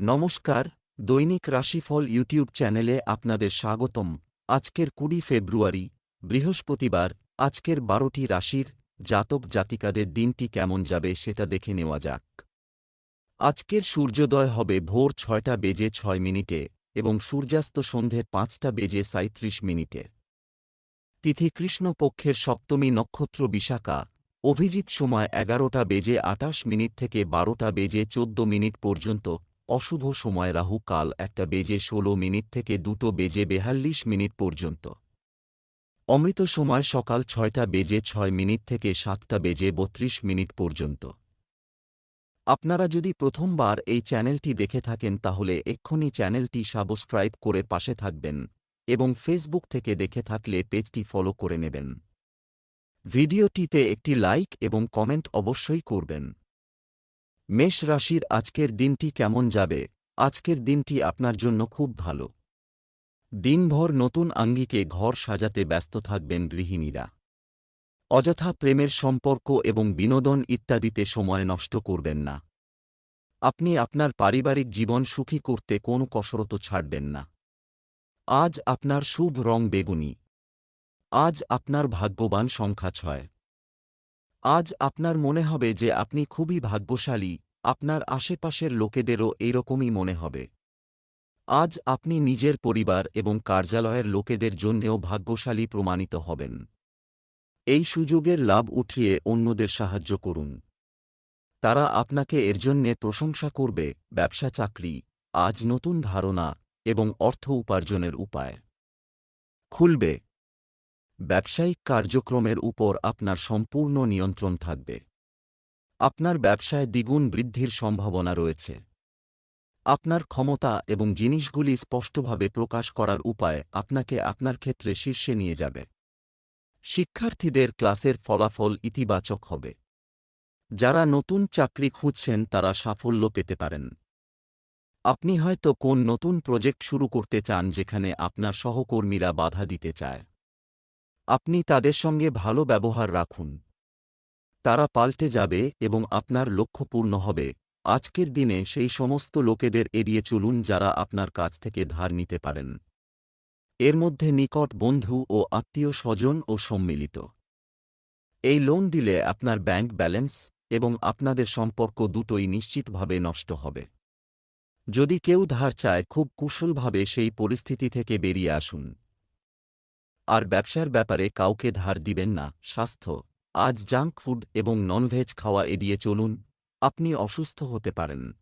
নমস্কার, দৈনিক রাশিফল ইউটিউব চ্যানেলে আপনাদের স্বাগতম। আজকের কুড়ি ফেব্রুয়ারি, বৃহস্পতিবার, আজকের বারোটি রাশির জাতক জাতিকাদের দিনটি কেমন যাবে সেটা দেখে নেওয়া যাক। আজকের সূর্যোদয় হবে ভোর ছয়টা বেজে ছয় মিনিটে এবং সূর্যাস্ত সন্ধে পাঁচটা বেজে সাঁত্রিশ মিনিটে। তিথি কৃষ্ণপক্ষের সপ্তমী নক্ষত্র বিশাখা, অভিজিৎ সময় এগারোটা বেজে আটাশ মিনিট থেকে বারোটা বেজে চোদ্দ মিনিট পর্যন্ত অশুভ সময় রাহু কাল একটা বেজে ষোলো মিনিট থেকে দুটো বেজে বেহাল্লিশ মিনিট পর্যন্ত। অমৃত সময় সকাল ছয়টা বেজে ছয় মিনিট থেকে সাতটা বেজে বত্রিশ মিনিট পর্যন্ত। আপনারা যদি প্রথমবার এই চ্যানেলটি দেখে থাকেন তাহলে এক্ষুনি চ্যানেলটি সাবস্ক্রাইব করে পাশে থাকবেন এবং ফেসবুক থেকে দেখে থাকলে পেজটি ফলো করে নেবেন। ভিডিওটিতে একটি লাইক এবং কমেন্ট অবশ্যই করবেন। মেষ রাশির আজকের দিনটি কেমন যাবে? আজকের দিনটি আপনার জন্য খুব ভালো। দিনভর নতুন আঙ্গিকে ঘর সাজাতে ব্যস্ত থাকবেন গৃহিণীরা। অযথা প্রেমের সম্পর্ক এবং বিনোদন ইত্যাদিতে সময় নষ্ট করবেন না। আপনি আপনার পারিবারিক জীবন সুখী করতে কোনো কসরত ছাড়বেন না। আজ আপনার শুভ রং বেগুনি। আজ আপনার ভাগ্যবান সংখ্যা ছয়। আজ আপনার মনে হবে যে আপনি খুবই ভাগ্যশালী, আপনার আশেপাশের লোকেদেরও এইরকমই মনে হবে। আজ আপনি নিজের পরিবার এবং কার্যালয়ের লোকেদের জন্যেও ভাগ্যশালী প্রমাণিত হবেন। এই সুযোগের লাভ উঠিয়ে অন্যদের সাহায্য করুন। তারা আপনাকে এর জন্যে প্রশংসা করবে, ব্যবসা চাকরি, আজ নতুন ধারণা এবং অর্থ উপার্জনের উপায়। খুলবে। ব্যবসায়িক কার্যক্রমের উপর আপনার সম্পূর্ণ নিয়ন্ত্রণ থাকবে। আপনার ব্যবসায় দ্বিগুণ বৃদ্ধির সম্ভাবনা রয়েছে। আপনার ক্ষমতা এবং জিনিসগুলি স্পষ্টভাবে প্রকাশ করার উপায় আপনাকে আপনার ক্ষেত্রে শীর্ষে নিয়ে যাবে। শিক্ষার্থীদের ক্লাসের ফলাফল ইতিবাচক হবে। যারা নতুন চাকরি খুঁজছেন তারা সাফল্য পেতে পারেন। আপনি হয়তো কোন নতুন প্রজেক্ট শুরু করতে চান যেখানে আপনার সহকর্মীরা বাধা দিতে চায়। আপনি তাদের সঙ্গে ভালো ব্যবহার রাখুন। তারা পাল্টে যাবে এবং আপনার লক্ষ্য পূর্ণ হবে। আজকের দিনে সেই সমস্ত লোকেদের এড়িয়ে চলুন যারা আপনার কাছ থেকে ধার নিতে পারেন। এর মধ্যে নিকট বন্ধু ও আত্মীয় স্বজন ও সম্মিলিত। এই লোন দিলে আপনার ব্যাংক ব্যালেন্স এবং আপনাদের সম্পর্ক দুটোই নিশ্চিতভাবে নষ্ট হবে। যদি কেউ ধার চায়, খুব কুশলভাবে সেই পরিস্থিতি থেকে বেরিয়ে আসুন। আর ব্যবসার ব্যাপারে কাউকে ধার দিবেন না। স্বাস্থ্য। আজ জাঙ্ক ফুড এবং ননভেজ খাওয়া এড়িয়ে চলুন। আপনি অসুস্থ হতে পারেন।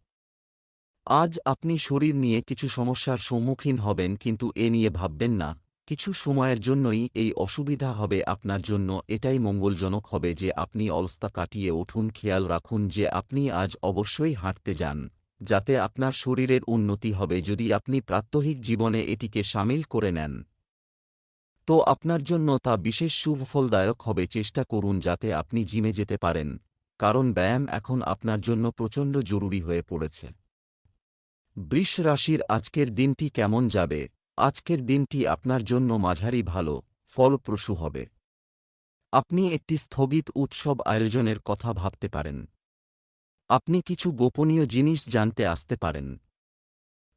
আজ আপনি শরীর নিয়ে কিছু সমস্যার সম্মুখীন হবেন কিন্তু এ নিয়ে ভাববেন না। কিছু সময়ের জন্যই এই অসুবিধা হবে আপনার জন্য। এটাই মঙ্গলজনক হবে যে আপনি অলস্তা কাটিয়ে উঠুন। খেয়াল রাখুন যে আপনি আজ অবশ্যই হাঁটতে যান, যাতে আপনার শরীরের উন্নতি হবে। যদি আপনি প্রাত্যহিক জীবনে এটিকে সামিল করে নেন তো আপনার জন্য তা বিশেষ সুফলদায়ক হবে। চেষ্টা করুন যাতে আপনি জিমে যেতে পারেন, কারণ ব্যায়াম এখন আপনার জন্য প্রচণ্ড জরুরি হয়ে পড়েছে। বৃষ রাশির আজকের দিনটি কেমন যাবে? আজকের দিনটি আপনার জন্য মাঝারি ভালো, ফলপ্রসূ হবে। আপনি একটি স্থগিত উৎসব আয়োজনের কথা ভাবতে পারেন। আপনি কিছু গোপনীয় জিনিস জানতে আসতে পারেন।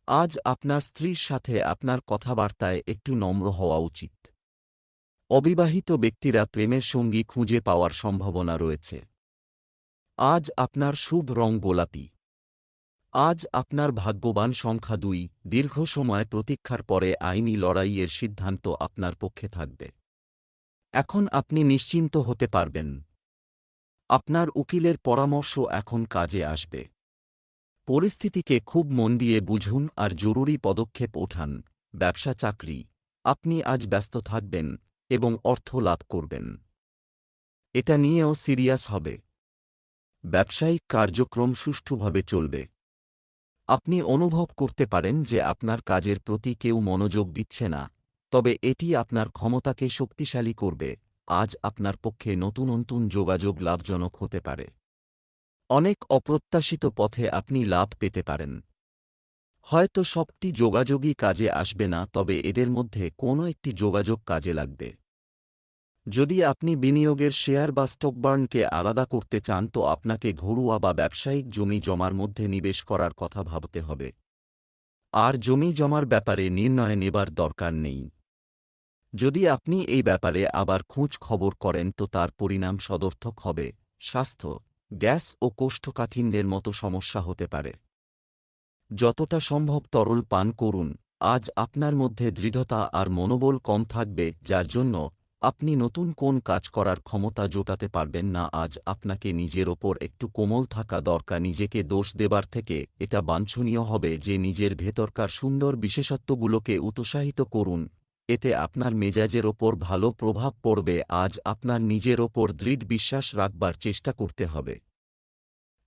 আজ আপনার স্ত্রীর সাথে আপনার কথাবার্তায় একটু নম্র হওয়া উচিত। অবিবাহিত ব্যক্তিরা প্রেমের সঙ্গী খুঁজে পাওয়ার সম্ভাবনা রয়েছে। আজ আপনার শুভ রং গোলাপি। আজ আপনার ভাগ্যবান সংখ্যা দুই, দীর্ঘ সময় প্রতীক্ষার পরে আইনি লড়াইয়ের সিদ্ধান্ত আপনার পক্ষে থাকবে। এখন আপনি নিশ্চিন্ত হতে পারবেন। আপনার উকিলের পরামর্শ এখন কাজে আসবে। পরিস্থিতিকে খুব মন দিয়ে বুঝুন আর জরুরি পদক্ষেপ ওঠান। ব্যবসা চাকরি আপনি আজ ব্যস্ত থাকবেন। এবং অর্থ লাভ করবেন। এটা নিয়েও সিরিয়াস হবে। ব্যবসায়িক কার্যক্রম সুষ্ঠুভাবে চলবে। আপনি অনুভব করতে পারেন যে আপনার কাজের প্রতি কেউ মনোযোগ দিচ্ছে না, তবে এটি আপনার ক্ষমতাকে শক্তিশালী করবে, আজ আপনার পক্ষে নতুন নতুন যোগাযোগ লাভজনক হতে পারে। অনেক অপ্রত্যাশিত পথে আপনি লাভ পেতে পারেন। হয়তো সবটি যোগাযোগই কাজে আসবে না, তবে এদের মধ্যে কোনো একটি যোগাযোগ কাজে লাগবে। যদি আপনি বিনিয়োগের শেয়ার বা স্টকবার্নকে আলাদা করতে চান, তো আপনাকে ঘরোয়া বা ব্যবসায়িক জমি জমার মধ্যে নিবেশ করার কথা ভাবতে হবে। আর জমি জমার ব্যাপারে নির্ণয় নেবার দরকার নেই। যদি আপনি এই ব্যাপারে আবার খোঁজ খবর করেন, তো তার পরিণাম সদর্থক হবে। স্বাস্থ্য, গ্যাস ও কোষ্ঠকাঠিন্যের মতো সমস্যা হতে পারে। যতটা সম্ভব তরল পান করুন, আজ আপনার মধ্যে দৃঢ়তা আর মনোবল কম থাকবে, যার জন্য আপনি নতুন কোন কাজ করার ক্ষমতা জোটাতে পারবেন না, আজ আপনাকে নিজের ওপর একটু কোমল থাকা দরকার, নিজেকে দোষ দেবার থেকে এটা বাঞ্ছনীয় হবে যে নিজের ভেতরকার সুন্দর বিশেষত্বগুলোকে উৎসাহিত করুন, এতে আপনার মেজাজের ওপর ভালো প্রভাব পড়বে, আজ আপনার নিজের ওপর দৃঢ় বিশ্বাস রাখবার চেষ্টা করতে হবে।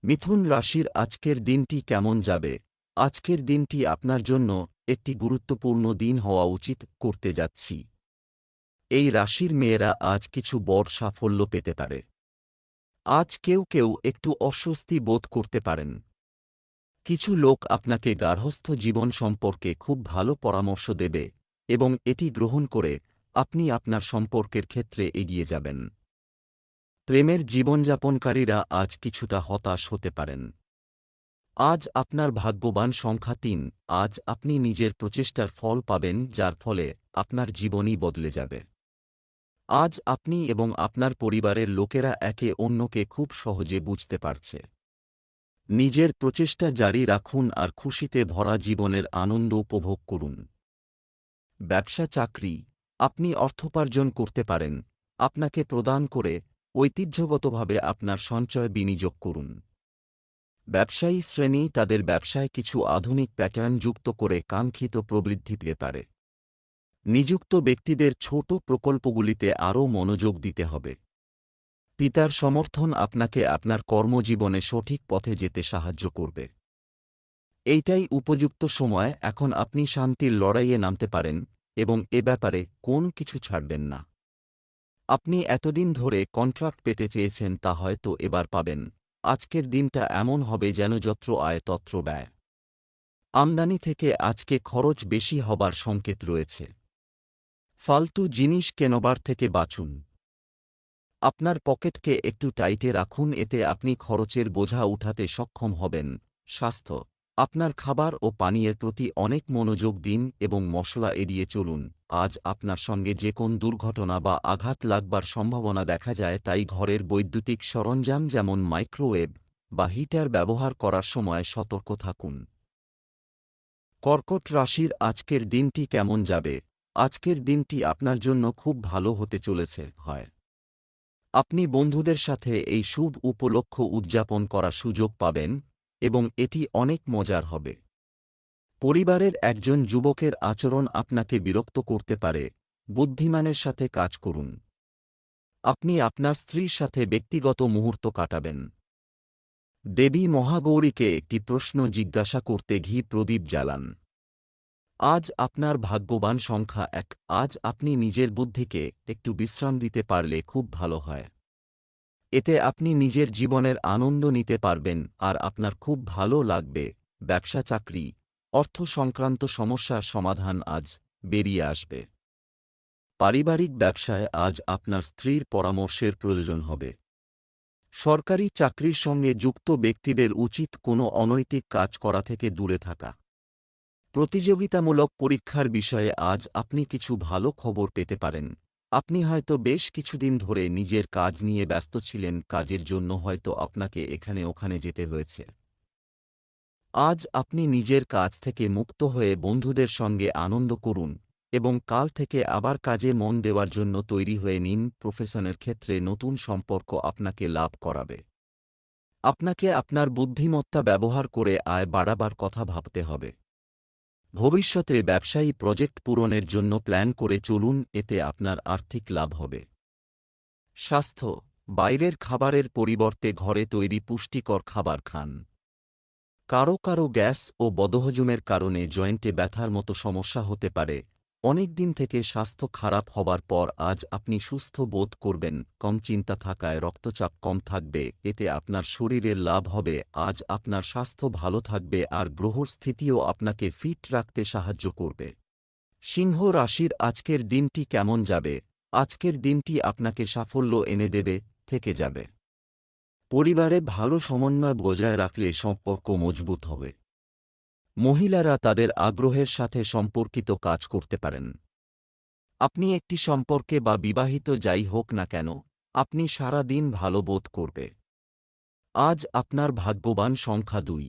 মিথুন রাশির আজকের দিনটি কেমন যাবে? আজকের দিনটি আপনার জন্য একটি গুরুত্বপূর্ণ দিন হওয়া উচিত করতে যাচ্ছি। এই রাশির মেয়েরা আজ কিছু বড় সাফল্য পেতে পারে। আজ কেউ কেউ একটু অস্বস্তি বোধ করতে পারেন। কিছু লোক আপনাকে গার্হস্থ জীবন সম্পর্কে খুব ভালো পরামর্শ দেবে এবং এটি গ্রহণ করে আপনি আপনার সম্পর্কের ক্ষেত্রে এগিয়ে যাবেন। প্রেমের জীবনযাপনকারীরা আজ কিছুটা হতাশ হতে পারেন। আজ আপনার ভাগ্যবান সংখ্যা তিন। আজ আপনি নিজের প্রচেষ্টার ফল পাবেন, যার ফলে আপনার জীবনই বদলে যাবে। আজ আপনি এবং আপনার পরিবারের লোকেরা একে অন্যকে খুব সহজে বুঝতে পারছে। নিজের প্রচেষ্টা জারি রাখুন আর খুশিতে ভরা জীবনের আনন্দ উপভোগ করুন। ব্যবসা চাকরি, আপনি অর্থোপার্জন করতে পারেন। আপনাকে প্রদান করে ঐতিহ্যগতভাবে আপনার সঞ্চয় বিনিয়োগ করুন। ব্যবসায়ী শ্রেণি তাদের ব্যবসায় কিছু আধুনিক প্যাটার্ন যুক্ত করে কাঙ্ক্ষিত প্রবৃদ্ধি পেতে পারে নিযুক্ত ব্যক্তিদের ছোট প্রকল্পগুলিতে আরও মনোযোগ দিতে হবে। পিতার সমর্থন আপনাকে আপনার কর্মজীবনে সঠিক পথে যেতে সাহায্য করবে। এইটাই উপযুক্ত সময়, এখন আপনি শান্তির লড়াইয়ে নামতে পারেন এবং এ ব্যাপারে কোন কিছু ছাড়বেন না। আপনি এতদিন ধরে কন্ট্রাক্ট পেতে চেয়েছেন তা হয়তো এবার পাবেন। আজকের দিনটা এমন হবে যেন যত্র আয় তত্র ব্যয়। আমদানি থেকে আজকে খরচ বেশি হবার সংকেত রয়েছে। ফালতু জিনিস কেনবার থেকে বাঁচুন। আপনার পকেটকে একটু টাইটে রাখুন, এতে আপনি খরচের বোঝা উঠাতে সক্ষম হবেন। স্বাস্থ্য আপনার খাবার ও পানীয়ের প্রতি অনেক মনোযোগ দিন এবং মশলা এড়িয়ে চলুন। আজ আপনার সঙ্গে যে কোন দুর্ঘটনা বা আঘাত লাগবার সম্ভাবনা দেখা যায় তাই ঘরের বৈদ্যুতিক সরঞ্জাম যেমন মাইক্রোওয়েভ বা হিটার ব্যবহার করার সময় সতর্ক থাকুন। কর্কট রাশির আজকের দিনটি কেমন যাবে? আজকের দিনটি আপনার জন্য খুব ভালো হতে চলেছে, হয়। আপনি বন্ধুদের সাথে এই শুভ উপলক্ষ উদযাপন করার সুযোগ পাবেন। এবং এটি অনেক মজার হবে। পরিবারের একজন যুবকের আচরণ আপনাকে বিরক্ত করতে পারে, বুদ্ধিমানের সাথে কাজ করুন। আপনি আপনার স্ত্রীর সাথে ব্যক্তিগত মুহূর্ত কাটাবেন। দেবী মহাগৌরীকে একটি প্রশ্ন জিজ্ঞাসা করতে ঘি প্রদীপ জ্বালান। আজ আপনার ভাগ্যবান সংখ্যা এক, আজ আপনি নিজের বুদ্ধিকে একটু বিশ্রাম দিতে পারলে খুব ভালো হয়। এতে আপনি নিজের জীবনের আনন্দ নিতে পারবেন আর আপনার খুব ভালো লাগবে। ব্যবসা চাকরি, অর্থ সংক্রান্ত সমস্যার সমাধান আজ বেরিয়ে আসবে। পারিবারিক ব্যবসায় আজ আপনার স্ত্রীর পরামর্শের প্রয়োজন হবে। সরকারি চাকরির সঙ্গে যুক্ত ব্যক্তিদের উচিত কোনো অনৈতিক কাজ করা থেকে দূরে থাকা। প্রতিযোগিতামূলক পরীক্ষার বিষয়ে আজ আপনি কিছু ভালো খবর পেতে পারেন। আপনি হয়তো বেশ কিছুদিন ধরে নিজের কাজ নিয়ে ব্যস্ত ছিলেন, কাজের জন্য হয়তো আপনাকে এখানে ওখানে যেতে হয়েছে। আজ আপনি নিজের কাজ থেকে মুক্ত হয়ে বন্ধুদের সঙ্গে আনন্দ করুন এবং কাল থেকে আবার কাজে মন দেওয়ার জন্য তৈরি হয়ে নিন, প্রফেশনের ক্ষেত্রে নতুন সম্পর্ক আপনাকে লাভ করাবে। আপনাকে আপনার বুদ্ধিমত্তা ব্যবহার করে আয় বাড়াবার কথা ভাবতে হবে। ভবিষ্যতে ব্যবসায়ী প্রজেক্ট পূরণের জন্য প্ল্যান করে চলুন, এতে আপনার আর্থিক লাভ হবে। স্বাস্থ্য, বাইরের খাবারের পরিবর্তে ঘরে তৈরি পুষ্টিকর খাবার খান। কারও কারও গ্যাস ও বদহজমের কারণে জয়েন্টে ব্যথার মতো সমস্যা হতে পারে অনেক দিন থেকে স্বাস্থ্য খারাপ হবার পর আজ আপনি সুস্থ বোধ করবেন, কম চিন্তা থাকায় রক্তচাপ কম থাকবে, এতে আপনার শরীরের লাভ হবে, আজ আপনার স্বাস্থ্য ভালো থাকবে আর গ্রহর স্থিতিও আপনাকে ফিট রাখতে সাহায্য করবে। সিংহ রাশির আজকের দিনটি কেমন যাবে? আজকের দিনটি আপনাকে সাফল্য এনে দেবে, থেকে যাবে। পরিবারে ভালো সমন্বয় বজায় রাখলে সম্পর্ক মজবুত হবে। মহিলারা তাদের আগ্রহের সাথে সম্পর্কিত কাজ করতে পারেন। আপনি একটি সম্পর্কে বা বিবাহিত যাই হোক না কেন, আপনি সারা দিন ভালো বোধ করবে। আজ আপনার ভাগ্যবান সংখ্যা দুই।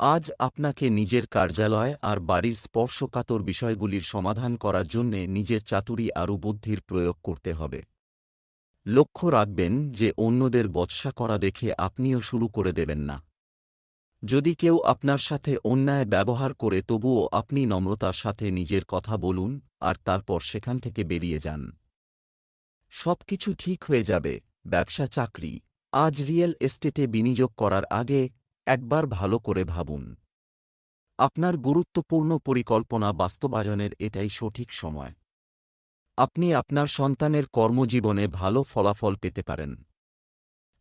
আজ আপনাকে নিজের কার্যালয় আর বাড়ির স্পর্শকাতর বিষয়গুলির সমাধান করার জন্যে নিজের চাতুরি আরও বুদ্ধির প্রয়োগ করতে হবে। লক্ষ্য রাখবেন যে অন্যদের বৎসা করা দেখে আপনিও শুরু করে দেবেন না। যদি কেউ আপনার সাথে অন্যায় ব্যবহার করে, তবুও আপনি নম্রতার সাথে নিজের কথা বলুন, আর তারপর সেখান থেকে বেরিয়ে যান। সবকিছু ঠিক হয়ে যাবে, ব্যবসা, চাকরি। আজ রিয়েল এস্টেটে বিনিয়োগ করার আগে একবার ভালো করে ভাবুন। আপনার গুরুত্বপূর্ণ পরিকল্পনা বাস্তবায়নের এটাই সঠিক সময়। আপনি আপনার সন্তানের কর্মজীবনে ভালো ফলাফল পেতে পারেন।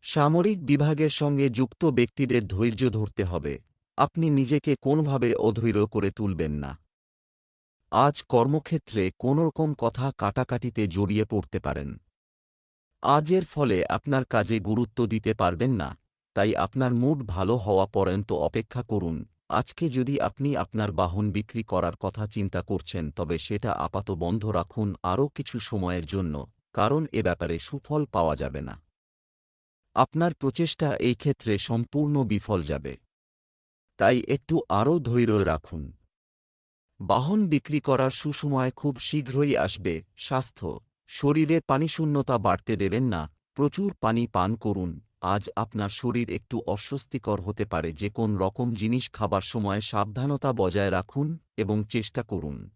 সামরিক বিভাগের সঙ্গে যুক্ত ব্যক্তিদের ধৈর্য ধরতে হবে। আপনি নিজেকে কোনোভাবে অধৈর্য করে তুলবেন না। আজ কর্মক্ষেত্রে কোনোরকম কথা কাটাকাটিতে জড়িয়ে পড়তে পারেন। আজের ফলে আপনার কাজে গুরুত্ব দিতে পারবেন না, তাই আপনার মুড ভালো হওয়া পর্যন্ত অপেক্ষা করুন। আজকে যদি আপনি আপনার বাহন বিক্রি করার কথা চিন্তা করছেন, তবে সেটা আপাত বন্ধ রাখুন আরও কিছু সময়ের জন্য, কারণ এ ব্যাপারে সুফল পাওয়া যাবে না। আপনার প্রচেষ্টা এই ক্ষেত্রে সম্পূর্ণ বিফল যাবে। তাই একটু আরও ধৈর্য রাখুন। বাহন বিক্রি করার সুসময় খুব শীঘ্রই আসবে, স্বাস্থ্য, শরীরে পানিশূন্যতা বাড়তে দেবেন না, প্রচুর পানি পান করুন, আজ আপনার শরীর একটু অস্বস্তিকর হতে পারে, যে কোন রকম জিনিস খাবার সময় সাবধানতা বজায় রাখুন এবং চেষ্টা করুন।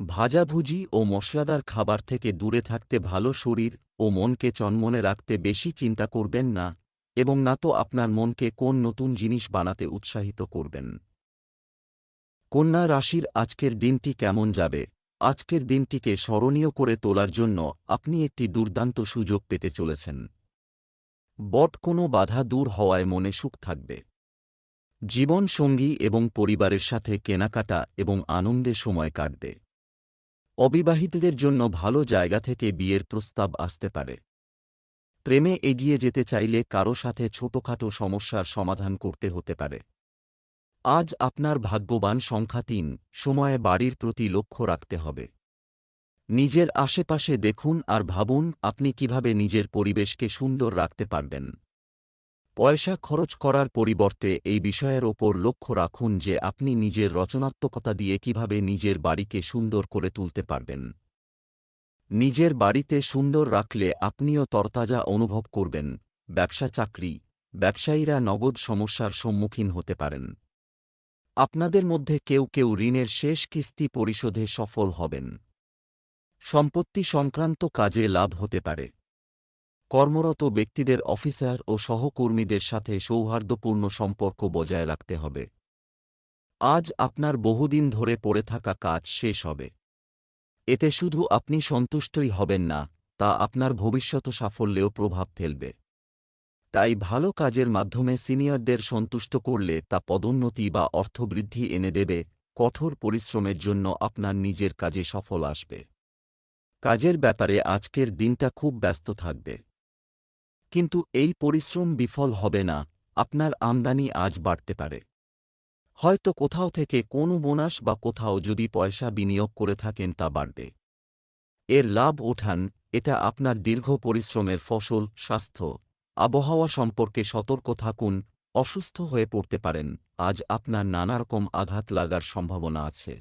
ভাজাভুজি ও মশলাদার খাবার থেকে দূরে থাকতে ভালো শরীর ও মনকে চনমনে রাখতে বেশি চিন্তা করবেন না এবং না তো আপনার মনকে কোন নতুন জিনিস বানাতে উৎসাহিত করবেন। কন্যা রাশির আজকের দিনটি কেমন যাবে? আজকের দিনটিকে স্মরণীয় করে তোলার জন্য আপনি একটি দুর্দান্ত সুযোগ পেতে চলেছেন। বট কোনো বাধা দূর হওয়ায় মনে সুখ থাকবে। জীবন সঙ্গী এবং পরিবারের সাথে কেনাকাটা এবং আনন্দে সময় কাটবে। অবিবাহিতদের জন্য ভালো জায়গা থেকে বিয়ের প্রস্তাব আসতে পারে। প্রেমে এগিয়ে যেতে চাইলে কারও সাথে ছোটখাটো সমস্যার সমাধান করতে হতে পারে। আজ আপনার ভাগ্যবান সংখ্যা তিন, সময়ে বাড়ির প্রতি লক্ষ্য রাখতে হবে। নিজের আশেপাশে দেখুন আর ভাবুন আপনি কীভাবে নিজের পরিবেশকে সুন্দর রাখতে পারবেন। পয়সা খরচ করার পরিবর্তে এই বিষয়ের ওপর লক্ষ্য রাখুন যে আপনি নিজের রচনাত্মকতা দিয়ে কীভাবে নিজের বাড়িকে সুন্দর করে তুলতে পারবেন। নিজের বাড়িতে সুন্দর রাখলে আপনিও তরতাজা অনুভব করবেন। ব্যবসা চাকরি, ব্যবসায়ীরা নগদ সমস্যার সম্মুখীন হতে পারেন। আপনাদের মধ্যে কেউ কেউ ঋণের শেষ কিস্তি পরিশোধে সফল হবেন। সম্পত্তি সংক্রান্ত কাজে লাভ হতে পারে। কর্মরত ব্যক্তিদের অফিসার ও সহকর্মীদের সাথে সৌহার্দ্যপূর্ণ সম্পর্ক বজায় রাখতে হবে। আজ আপনার বহুদিন ধরে পড়ে থাকা কাজ শেষ হবে। এতে শুধু আপনি সন্তুষ্টই হবেন না, তা আপনার ভবিষ্যৎ সাফল্যেও প্রভাব ফেলবে। তাই ভালো কাজের মাধ্যমে সিনিয়রদের সন্তুষ্ট করলে তা পদোন্নতি বা অর্থবৃদ্ধি এনে দেবে, কঠোর পরিশ্রমের জন্য আপনার নিজের কাজে সফল আসবে। কাজের ব্যাপারে আজকের দিনটা খুব ব্যস্ত থাকবে। কিন্তু এই পরিশ্রম বিফল হবে না, আপনার আমদানি আজ বাড়তে পারে। হয়তো কোথাও থেকে কোনো বোনাস বা কোথাও যদি পয়সা বিনিয়োগ করে থাকেন তা বাড়বে। এর লাভ ওঠান, এটা আপনার দীর্ঘ পরিশ্রমের ফসল, স্বাস্থ্য, আবহাওয়া সম্পর্কে সতর্ক থাকুন, অসুস্থ হয়ে পড়তে পারেন, আজ আপনার নানারকম আঘাত লাগার সম্ভাবনা আছে।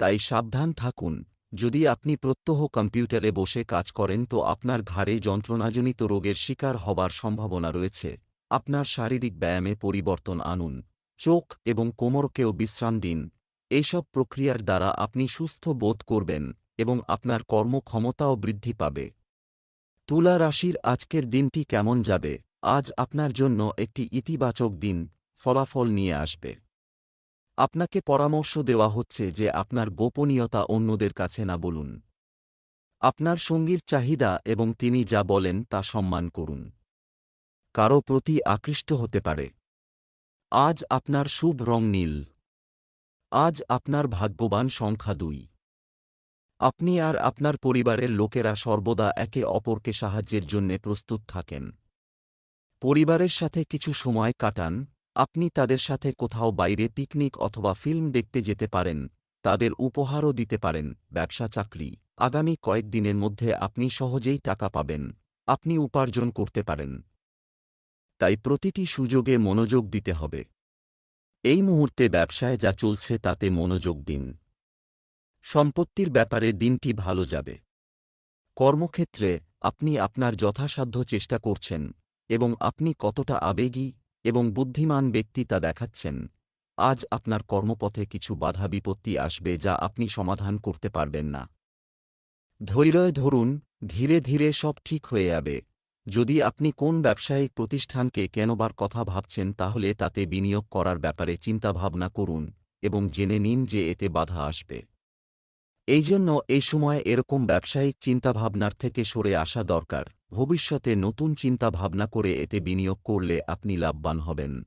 তাই সাবধান থাকুন। যদি আপনি প্রত্যহ কম্পিউটারে বসে কাজ করেন তো আপনার ঘাড়ে যন্ত্রণাজনিত রোগের শিকার হবার সম্ভাবনা রয়েছে। আপনার শারীরিক ব্যায়ামে পরিবর্তন আনুন। চোখ এবং কোমরকেও বিশ্রাম দিন। এইসব প্রক্রিয়ার দ্বারা আপনি সুস্থ বোধ করবেন এবং আপনার কর্মক্ষমতাও বৃদ্ধি পাবে। তুলা রাশির আজকের দিনটি কেমন যাবে? আজ আপনার জন্য একটি ইতিবাচক দিন, ফলাফল নিয়ে আসবে। আপনাকে পরামর্শ দেওয়া হচ্ছে যে আপনার গোপনীয়তা অন্যদের কাছে না বলুন। আপনার সঙ্গীর চাহিদা এবং তিনি যা বলেন তা সম্মান করুন। কারও প্রতি আকৃষ্ট হতে পারে। আজ আপনার শুভ রং নীল। আজ আপনার ভাগ্যবান সংখ্যা দুই। আপনি আর আপনার পরিবারের লোকেরা সর্বদা একে অপরকে সাহায্যের জন্যে প্রস্তুত থাকেন। পরিবারের সাথে কিছু সময় কাটান আপনি তাদের সাথে কোথাও বাইরে পিকনিক অথবা ফিল্ম দেখতে যেতে পারেন, তাদের উপহারও দিতে পারেন, ব্যবসা, চাকরি। আগামী কয়েকদিনের মধ্যে আপনি সহজেই টাকা পাবেন, আপনি উপার্জন করতে পারেন। তাই প্রতিটি সুযোগে মনোযোগ দিতে হবে। এই মুহূর্তে ব্যবসায় যা চলছে তাতে মনোযোগ দিন। সম্পত্তির ব্যাপারে দিনটি ভালো যাবে। কর্মক্ষেত্রে আপনি আপনার যথাসাধ্য চেষ্টা করছেন এবং আপনি কতটা আবেগী এবং বুদ্ধিমান ব্যক্তি তা দেখাচ্ছেন। আজ আপনার কর্মপথে কিছু বাধা বিপত্তি আসবে যা আপনি সমাধান করতে পারবেন না। ধৈর্য ধরুন, ধীরে ধীরে সব ঠিক হয়ে যাবে। যদি আপনি কোন ব্যবসায়িক প্রতিষ্ঠানকে কেনবার কথা ভাবছেন তাহলে তাতে বিনিয়োগ করার ব্যাপারে চিন্তাভাবনা করুন এবং জেনে নিন যে এতে বাধা আসবে। এই জন্য এই সময় এরকম ব্যবসায়িক চিন্তাভাবনার থেকে সরে আসা দরকার। ভবিষ্যতে নতুন চিন্তাভাবনা করে এতে বিনিয়োগ করলে আপনি লাভবান হবেন।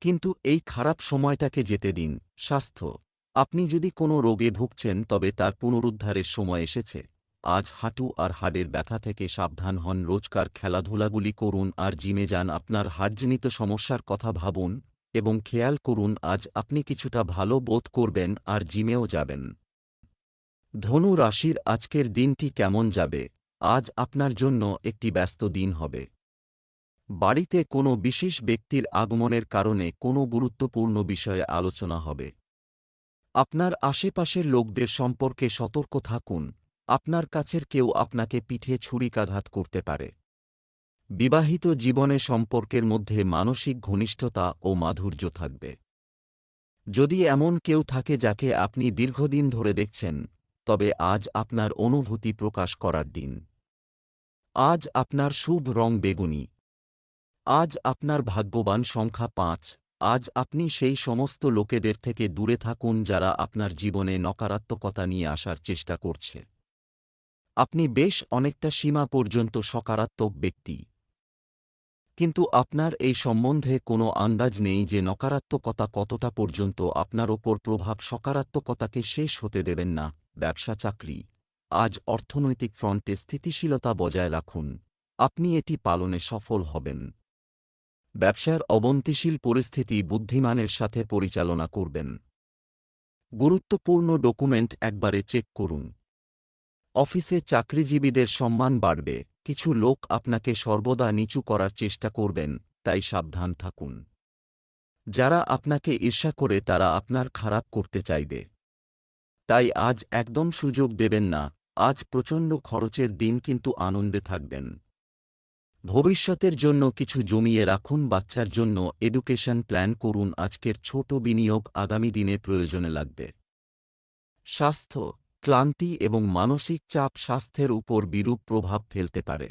কিন্তু এই খারাপ সময়টাকে যেতে দিন। স্বাস্থ্য। আপনি যদি কোনো রোগে ভুগছেন তবে তার পুনরুদ্ধারের সময় এসেছে। আজ হাঁটু আর হাড়ের ব্যথা থেকে সাবধান হন। রোজকার খেলাধুলাগুলি করুন আর জিমে যান। আপনার হাড়জনিত সমস্যার কথা ভাবুন এবং খেয়াল করুন, আজ আপনি কিছুটা ভালো বোধ করবেন আর জিমেও যাবেন। ধনু রাশির আজকের দিনটি কেমন যাবে? আজ আপনার জন্য একটি ব্যস্ত দিন হবে। বাড়িতে কোনো বিশেষ ব্যক্তির আগমনের কারণে কোনো গুরুত্বপূর্ণ বিষয়ে আলোচনা হবে। আপনার আশেপাশের লোকদের সম্পর্কে সতর্ক থাকুন। আপনার কাছের কেউ আপনাকে পিঠে ছুরিকাঘাত করতে পারে। বিবাহিত জীবনে সম্পর্কের মধ্যে মানসিক ঘনিষ্ঠতা ও মাধুর্য থাকবে। যদি এমন কেউ থাকে যাকে আপনি দীর্ঘদিন ধরে দেখছেন তবে আজ আপনার অনুভূতি প্রকাশ করার দিন। আজ আপনার শুভ রং বেগুনি। আজ আপনার ভাগ্যবান সংখ্যা পাঁচ। আজ আপনি সেই সমস্ত লোকেদের থেকে দূরে থাকুন যারা আপনার জীবনে নকারাত্মকতা নিয়ে আসার চেষ্টা করছে। আপনি বেশ অনেকটা সীমা পর্যন্ত সকারাত্মক ব্যক্তি। কিন্তু আপনার এই সম্বন্ধে কোনো আন্দাজ নেই যে নকারাত্মকতা কতটা পর্যন্ত আপনার ওপর প্রভাব সকারাত্মকতাকে শেষ হতে দেবেন না। ব্যবসা চাকরি। আজ অর্থনৈতিক ফ্রন্টে স্থিতিশীলতা বজায় রাখুন। আপনি এটি পালনে সফল হবেন। ব্যবসার অবন্তিশীল পরিস্থিতি বুদ্ধিমানের সাথে পরিচালনা করবেন। গুরুত্বপূর্ণ ডকুমেন্ট একবারে চেক করুন। অফিসে চাকরিজীবীদের সম্মান বাড়বে। কিছু লোক আপনাকে সর্বদা নিচু করার চেষ্টা করবেন, তাই সাবধান থাকুন। যারা আপনাকে ঈর্ষা করে তারা আপনার খারাপ করতে চাইবে। তাই আজ একদম সুযোগ দেবেন না, আজ প্রচণ্ড খরচের দিন কিন্তু আনন্দে থাকবেন। ভবিষ্যতের জন্য কিছু জমিয়ে রাখুন, বাচ্চার জন্য এডুকেশন প্ল্যান করুন, আজকের ছোট বিনিয়োগ আগামী দিনে প্রয়োজনে লাগবে। স্বাস্থ্য, ক্লান্তি এবং মানসিক চাপ স্বাস্থ্যের উপর বিরূপ প্রভাব ফেলতে পারে।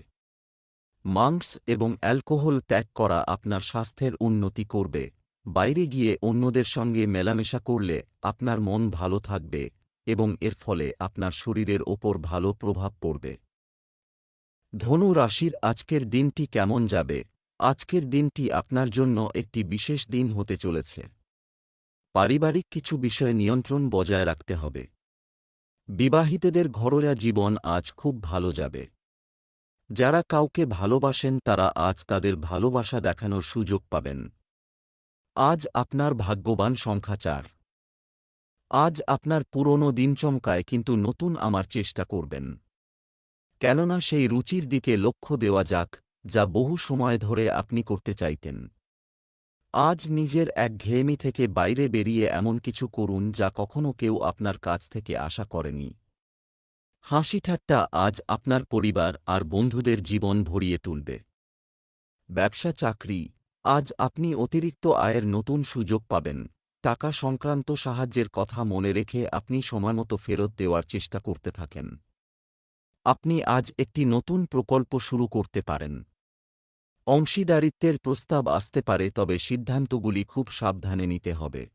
মাংস এবং অ্যালকোহল ত্যাগ করা আপনার স্বাস্থ্যের উন্নতি করবে। বাইরে গিয়ে অন্যদের সঙ্গে মেলামেশা করলে আপনার মন ভালো থাকবে। এবং এর ফলে আপনার শরীরের ওপর ভালো প্রভাব পড়বে। ধনু রাশির আজকের দিনটি কেমন যাবে? আজকের দিনটি আপনার জন্য একটি বিশেষ দিন হতে চলেছে। পারিবারিক কিছু বিষয়ে নিয়ন্ত্রণ বজায় রাখতে হবে। বিবাহিতদের ঘরোয়া জীবন আজ খুব ভালো যাবে। যারা কাউকে ভালোবাসেন তারা আজ তাদের ভালোবাসা দেখানোর সুযোগ পাবেন। আজ আপনার ভাগ্যবান সংখ্যা চার। আজ আপনার পুরনো দিন চমকায় কিন্তু নতুন আমার চেষ্টা করবেন। কেননা সেই রুচির দিকে লক্ষ্য দেওয়া যাক, যা বহু সময় ধরে আপনি করতে চাইতেন। আজ নিজের এক একঘেয়েমি থেকে বাইরে বেরিয়ে এমন কিছু করুন যা কখনো কেউ আপনার কাছ থেকে আশা করেনি। হাসি ঠাট্টা আজ আপনার পরিবার আর বন্ধুদের জীবন ভরিয়ে তুলবে। ব্যবসা চাকরি, আজ আপনি অতিরিক্ত আয়ের নতুন সুযোগ পাবেন। টাকা সংক্রান্ত সাহায্যের কথা মনে রেখে আপনি সময়মতো ফেরত দেওয়ার চেষ্টা করতে থাকেন। আপনি আজ একটি নতুন প্রকল্প শুরু করতে পারেন। অংশীদারিত্বের প্রস্তাব আসতে পারে, তবে সিদ্ধান্তগুলি খুব সাবধানে নিতে হবে।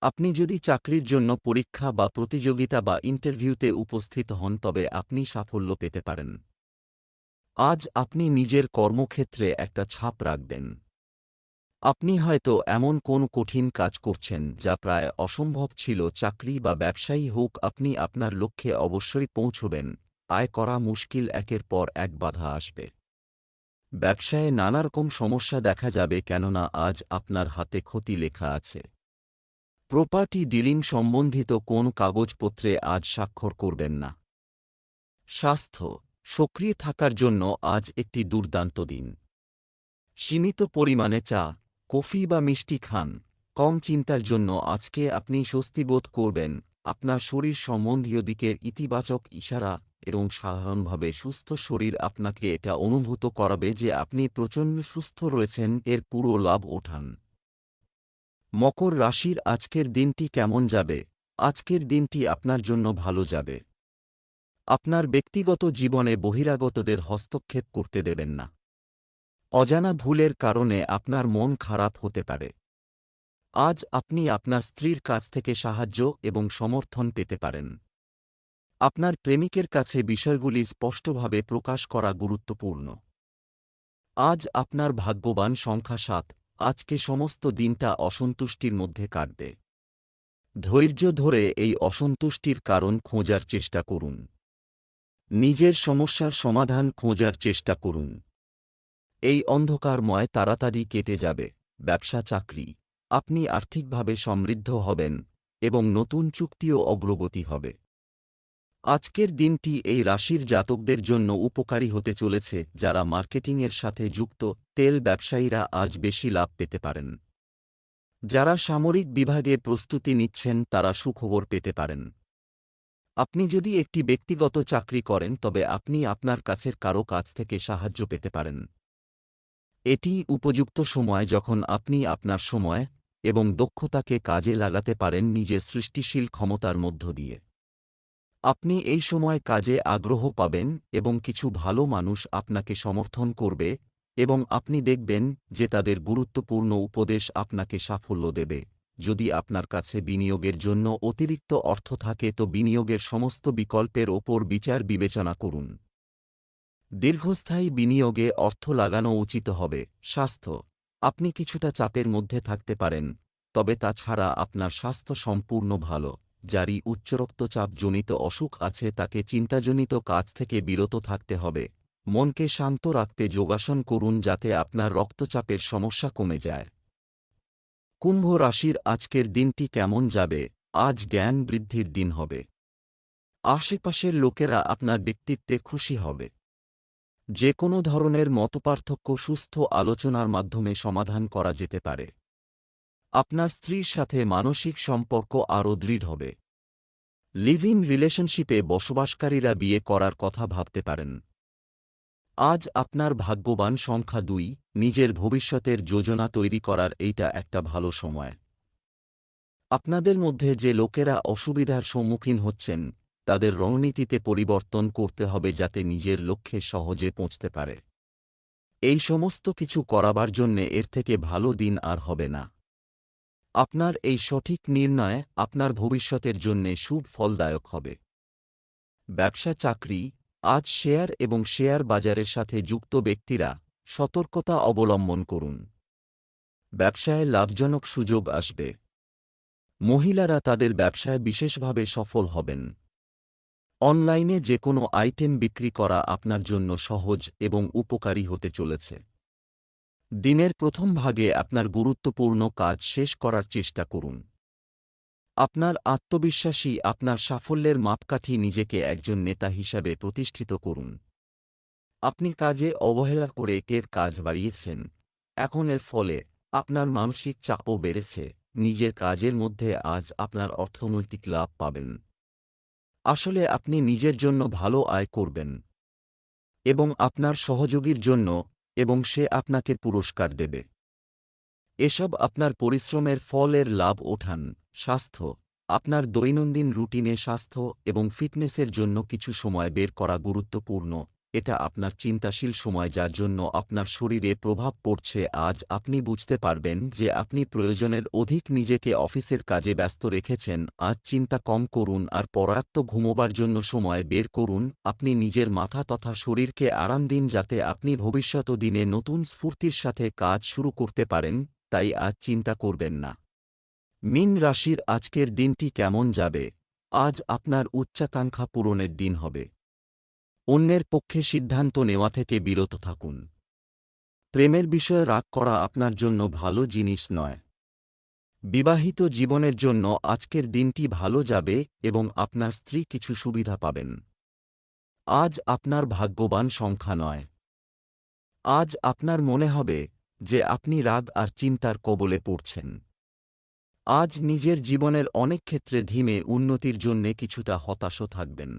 আপনি যদি চাকরির জন্য পরীক্ষা বা প্রতিযোগিতা বা ইন্টারভিউতে উপস্থিত হন, তবে আপনি সাফল্য পেতে পারেন। আজ আপনি নিজের কর্মক্ষেত্রে একটা ছাপ রাখবেন। আপনি হয়তো এমন কোন কঠিন কাজ করছেন যা প্রায় অসম্ভব ছিল, চাকরি বা ব্যবসায়ী হোক, আপনি আপনার লক্ষ্যে অবশ্যই পৌঁছবেন। আয় করা মুশকিল, একের পর এক বাধা আসবে। ব্যবসায়ে নানারকম সমস্যা দেখা যাবে, কেননা আজ আপনার হাতে ক্ষতি লেখা আছে। প্রপার্টি ডিলিং সম্বন্ধিত কোন কাগজপত্রে আজ স্বাক্ষর করবেন না। স্বাস্থ্য, সক্রিয় থাকার জন্য আজ একটি দুর্দান্ত দিন। সীমিত পরিমাণে চা কফি বা মিষ্টি খান। কম চিন্তার জন্য আজকে আপনি স্বস্তি বোধ করবেন। আপনার শরীর সম্বন্ধীয় দিকের ইতিবাচক ইশারা এবং সাধারণভাবে সুস্থ শরীর আপনাকে এটা অনুভূত করাবে যে আপনি প্রচণ্ড সুস্থ রয়েছেন, এর পুরো লাভ ওঠান। মকর রাশির আজকের দিনটি কেমন যাবে? আজকের দিনটি আপনার জন্য ভালো যাবে। আপনার ব্যক্তিগত জীবনে বহিরাগতদের হস্তক্ষেপ করতে দেবেন না। অজানা ভুলের কারণে আপনার মন খারাপ হতে পারে। আজ আপনি আপনার স্ত্রীর কাছ থেকে সাহায্য এবং সমর্থন পেতে পারেন। আপনার প্রেমিকের কাছে বিষয়গুলি স্পষ্টভাবে প্রকাশ করা গুরুত্বপূর্ণ। আজ আপনার ভাগ্যবান সংখ্যা সাত, আজকে সমস্ত দিনটা অসন্তুষ্টির মধ্যে কাটবে। ধৈর্য ধরে এই অসন্তুষ্টির কারণ খোঁজার চেষ্টা করুন। নিজের সমস্যার সমাধান খোঁজার চেষ্টা করুন। এই অন্ধকারময় তাড়াতাড়ি কেটে যাবে, ব্যবসা চাকরি, আপনি আর্থিকভাবে সমৃদ্ধ হবেন, এবং নতুন চুক্তিও অগ্রগতি হবে। আজকের দিনটি এই রাশির জাতকদের জন্য উপকারী হতে চলেছে, যারা মার্কেটিংয়ের সাথে যুক্ত, তেল ব্যবসায়ীরা আজ বেশি লাভ পেতে পারেন। যারা সামরিক বিভাগে প্রস্তুতি নিচ্ছেন, তারা সুখবর পেতে পারেন। আপনি যদি একটি ব্যক্তিগত চাকরি করেন, তবে আপনি আপনার কাছের কারও কাছ থেকে সাহায্য পেতে পারেন। এটি উপযুক্ত সময় যখন আপনি আপনার সময় এবং দক্ষতাকে কাজে লাগাতে পারেন নিজের সৃষ্টিশীল ক্ষমতার মধ্য দিয়ে। আপনি এই সময় কাজে আগ্রহ পাবেন এবং কিছু ভালো মানুষ আপনাকে সমর্থন করবে এবং আপনি দেখবেন যে তাদের গুরুত্বপূর্ণ উপদেশ আপনাকে সাফল্য দেবে। যদি আপনার কাছে বিনিয়োগের জন্য অতিরিক্ত অর্থ থাকে তো বিনিয়োগের সমস্ত বিকল্পের ওপর বিচার বিবেচনা করুন। দীর্ঘস্থায়ী বিনিয়োগে অর্থ লাগানো উচিত হবে, স্বাস্থ্য। আপনি কিছুটা চাপের মধ্যে থাকতে পারেন, তবে তাছাড়া আপনার স্বাস্থ্য সম্পূর্ণ ভালো। যারই উচ্চ রক্তচাপজনিত অসুখ আছে তাকে চিন্তাজনিত কাজ থেকে বিরত থাকতে হবে। মনকে শান্ত রাখতে যোগাসন করুন যাতে আপনার রক্তচাপের সমস্যা কমে যায়। কুম্ভ রাশির আজকের দিনটি কেমন যাবে? আজ জ্ঞান বৃদ্ধির দিন হবে। আশেপাশের লোকেরা আপনার ব্যক্তিত্বে খুশি হবে। যে কোনো ধরনের মতপার্থক্য সুস্থ আলোচনার মাধ্যমে সমাধান করা যেতে পারে। আপনার স্ত্রীর সাথে মানসিক সম্পর্ক আরও দৃঢ় হবে। লিভ ইন রিলেশনশিপে বসবাসকারীরা বিয়ে করার কথা ভাবতে পারেন। আজ আপনার ভাগ্যবান সংখ্যা দুই, নিজের ভবিষ্যতের যোজনা তৈরি করার এইটা একটা ভালো সময়। আপনাদের মধ্যে যে লোকেরা অসুবিধার সম্মুখীন হচ্ছেন তাদের রণনীতিতে পরিবর্তন করতে হবে যাতে নিজের লক্ষ্যে সহজে পৌঁছতে পারে। এই সমস্ত কিছু করাবার জন্যে এর থেকে ভালো দিন আর হবে না। আপনার এই সঠিক নির্ণয় আপনার ভবিষ্যতের জন্যে সুব ফলদায়ক হবে। ব্যবসা চাকরি, আজ শেয়ার এবং শেয়ার বাজারের সাথে যুক্ত ব্যক্তিরা সতর্কতা অবলম্বন করুন। ব্যবসায় লাভজনক সুযোগ আসবে। মহিলারা তাদের ব্যবসায় বিশেষভাবে সফল হবেন। অনলাইনে যে কোনো আইটেম বিক্রি করা আপনার জন্য সহজ এবং উপকারী হতে চলেছে। দিনের প্রথম ভাগে আপনার গুরুত্বপূর্ণ কাজ শেষ করার চেষ্টা করুন। আপনার আত্মবিশ্বাসী আপনার সাফল্যের মাপকাঠি নিজেকে একজন নেতা হিসাবে প্রতিষ্ঠিত করুন। আপনি কাজে অবহেলা করে কের কাজ বাড়িয়েছেন। এখন এর ফলে আপনার মানসিক চাপও বেড়েছে। নিজের কাজের মধ্যে আজ আপনার অর্থনৈতিক লাভ পাবেন। আসলে আপনি নিজের জন্য ভালো আয় করবেন এবং আপনার সহযোগীর জন্য এবং সে আপনাকে পুরস্কার দেবে। এসব আপনার পরিশ্রমের ফলের লাভ ওঠান, স্বাস্থ্য, আপনার দৈনন্দিন রুটিনে স্বাস্থ্য এবং ফিটনেসের জন্য কিছু সময় বের করা গুরুত্বপূর্ণ। এটা আপনার চিন্তাশীল সময় যার জন্য আপনার শরীরে প্রভাব পড়ছে। আজ আপনি বুঝতে পারবেন যে আপনি প্রয়োজনের অধিক নিজেকে অফিসের কাজে ব্যস্ত রেখেছেন। আজ চিন্তা কম করুন আর পর্যাপ্ত ঘুমোবার জন্য সময় বের করুন। আপনি নিজের মাথা তথা শরীরকে আরাম দিন যাতে আপনি ভবিষ্যৎ দিনে নতুন স্ফূর্তির সাথে কাজ শুরু করতে পারেন, তাই আজ চিন্তা করবেন না। মিন রাশির আজকের দিনটি কেমন যাবে? আজ আপনার উচ্চাকাঙ্ক্ষা পূরণের দিন হবে। অন্যের পক্ষে সিদ্ধান্ত নেওয়া থেকে বিরত থাকুন। প্রেমের বিষয়ে রাগ করা আপনার জন্য ভালো জিনিস নয়। বিবাহিত জীবনের জন্য আজকের দিনটি ভালো যাবে এবং আপনার স্ত্রী কিছু সুবিধা পাবেন। আজ আপনার ভাগ্যবান সংখ্যা নয়। আজ আপনার মনে হবে যে আপনি রাগ আর চিন্তার কবলে পড়ছেন। আজ নিজের জীবনের অনেক ক্ষেত্রে ধীমে উন্নতির জন্যে কিছুটা হতাশও থাকবেন।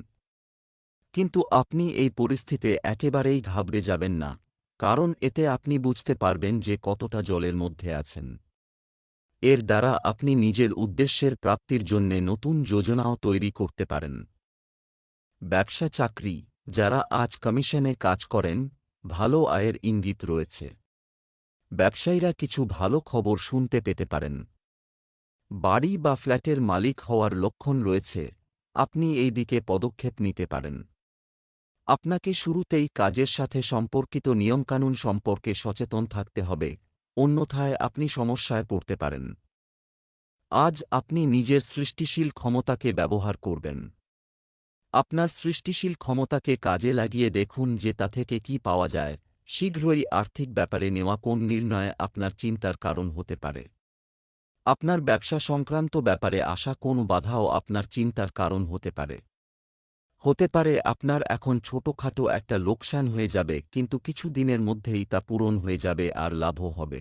কিন্তু আপনি এই পরিস্থিতিতে একেবারেই ঘাবড়ে যাবেন না, কারণ এতে আপনি বুঝতে পারবেন যে কতটা জলের মধ্যে আছেন। এর দ্বারা আপনি নিজের উদ্দেশ্যের প্রাপ্তির জন্যে নতুন যোজনাও তৈরি করতে পারেন। ব্যবসা চাকরি, যারা আজ কমিশনে কাজ করেন, ভালো আয়ের ইঙ্গিত রয়েছে। ব্যবসায়ীরা কিছু ভালো খবর শুনতে পেতে পারেন। বাড়ি বা ফ্ল্যাটের মালিক হওয়ার লক্ষণ রয়েছে, আপনি এই দিকে পদক্ষেপ নিতে পারেন। আপনাকে শুরুতেই কাজের সাথে সম্পর্কিত নিয়মকানুন সম্পর্কে সচেতন থাকতে হবে, অন্যথায় আপনি সমস্যায় পড়তে পারেন। আজ আপনি নিজের সৃষ্টিশীল ক্ষমতাকে ব্যবহার করবেন। আপনার সৃষ্টিশীল ক্ষমতাকে কাজে লাগিয়ে দেখুন যে তা থেকে কি পাওয়া যায়, শীঘ্রই আর্থিক ব্যাপারে নেওয়া কোন নির্ণয় আপনার চিন্তার কারণ হতে পারে। আপনার ব্যবসা সংক্রান্ত ব্যাপারে আসা কোন বাধাও আপনার চিন্তার কারণ হতে পারে। হতে পারে আপনার এখন ছোটখাটো একটা লোকসান হয়ে যাবে, কিন্তু কিছু দিনের মধ্যেই তা পূরণ হয়ে যাবে আর লাভও হবে।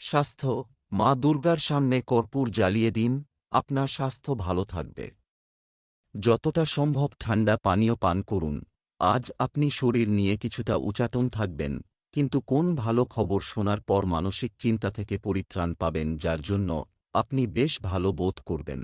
স্বাস্থ্য, মা দুর্গার সামনে কর্পূর জ্বালিয়ে দিন, আপনার স্বাস্থ্য ভালো থাকবে। যতটা সম্ভব ঠান্ডা পানীয় পান করুন। আজ আপনি শরীর নিয়ে কিছুটা উচাটন থাকবেন, কিন্তু কোন ভালো খবর শোনার পর মানসিক চিন্তা থেকে পরিত্রাণ পাবেন, যার জন্য আপনি বেশ ভালো বোধ করবেন।